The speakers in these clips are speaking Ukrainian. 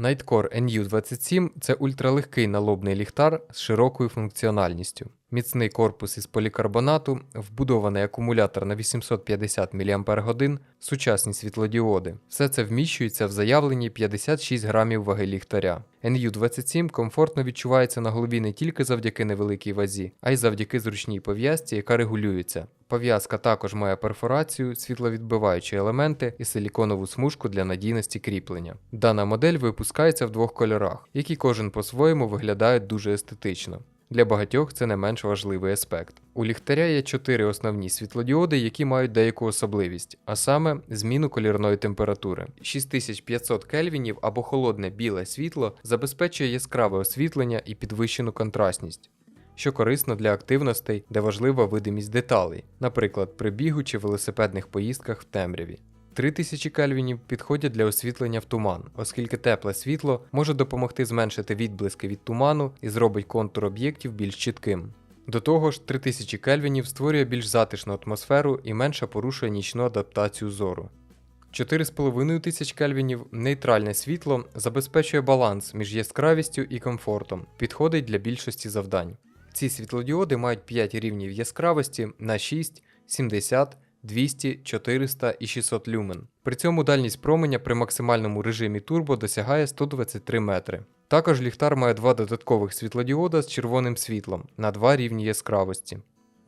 Nightcore NU27 це ультралегкий налобний ліхтар з широкою функціональністю. Міцний корпус із полікарбонату, вбудований акумулятор на 850 мАч, сучасні світлодіоди. Все це вміщується в заявленні 56 грамів ваги ліхтаря. NU27 комфортно відчувається на голові не тільки завдяки невеликій вазі, а й завдяки зручній пов'язці, яка регулюється. Пов'язка також має перфорацію, світловідбиваючі елементи і силіконову смужку для надійності кріплення. Дана модель випускається в двох кольорах, які кожен по-своєму виглядають дуже естетично. Для багатьох це не менш важливий аспект. У ліхтаря є чотири основні світлодіоди, які мають деяку особливість, а саме зміну колірної температури. 6500 кельвінів або холодне біле світло забезпечує яскраве освітлення і підвищену контрастність. Що корисно для активностей, де важлива видимість деталей, наприклад, при бігу чи велосипедних поїздках в темряві. 3000 кельвінів підходять для освітлення в туман, оскільки тепле світло може допомогти зменшити відблиски від туману і зробить контур об'єктів більш чітким. До того ж, 3000 кельвінів створює більш затишну атмосферу і менше порушує нічну адаптацію зору. 4500 кельвінів нейтральне світло забезпечує баланс між яскравістю і комфортом, підходить для більшості завдань. Ці світлодіоди мають 5 рівнів яскравості на 6, 70, 200, 400 і 600 люмен. При цьому дальність променя при максимальному режимі турбо досягає 123 метри. Також ліхтар має два додаткових світлодіода з червоним світлом на два рівні яскравості.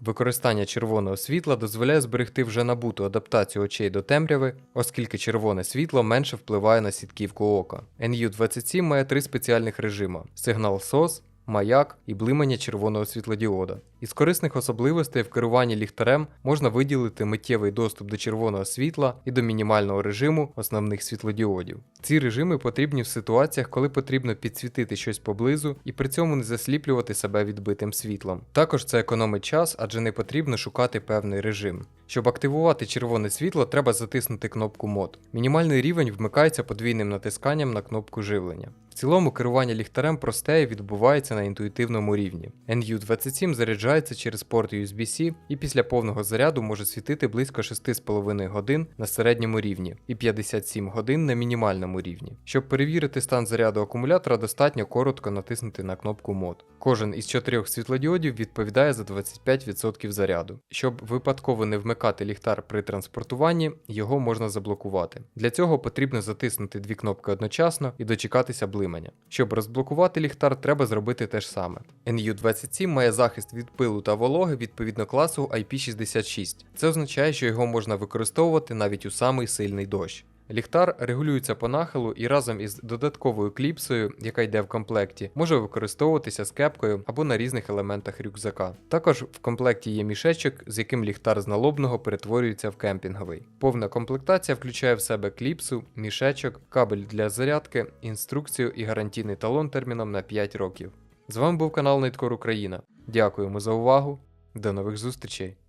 Використання червоного світла дозволяє зберегти вже набуту адаптацію очей до темряви, оскільки червоне світло менше впливає на сітківку ока. NU27 має три спеціальних режима: сигнал SOS, маяк і блимання червоного світлодіода. Із корисних особливостей в керуванні ліхтарем можна виділити миттєвий доступ до червоного світла і до мінімального режиму основних світлодіодів. Ці режими потрібні в ситуаціях, коли потрібно підсвітити щось поблизу і при цьому не засліплювати себе відбитим світлом. Також це економить час, адже не потрібно шукати певний режим. Щоб активувати червоне світло, треба затиснути кнопку мод. Мінімальний рівень вмикається подвійним натисканням на кнопку живлення. В цілому керування ліхтарем просте і відбувається на інтуїтивному рівні. NU27 заряджається через порт USB-C і після повного заряду може світити близько 6,5 годин на середньому рівні і 57 годин на мінімальному рівні. Щоб перевірити стан заряду акумулятора, достатньо коротко натиснути на кнопку мод. Кожен із чотирьох світлодіодів відповідає за 25% заряду. Щоб випадково не вмикати ліхтар при транспортуванні, його можна заблокувати. Для цього потрібно затиснути дві кнопки одночасно і дочекатися блимання. Щоб розблокувати ліхтар, треба зробити те ж саме. NU27 має захист від пилу та вологи відповідно класу IP66. Це означає, що його можна використовувати навіть у самий сильний дощ. Ліхтар регулюється по нахилу і разом із додатковою кліпсою, яка йде в комплекті, може використовуватися з кепкою або на різних елементах рюкзака. Також в комплекті є мішечок, з яким ліхтар з налобного перетворюється в кемпінговий. Повна комплектація включає в себе кліпсу, мішечок, кабель для зарядки, інструкцію і гарантійний талон терміном на 5 років. З вами був канал Ниткор Україна. Дякуємо за увагу. До нових зустрічей!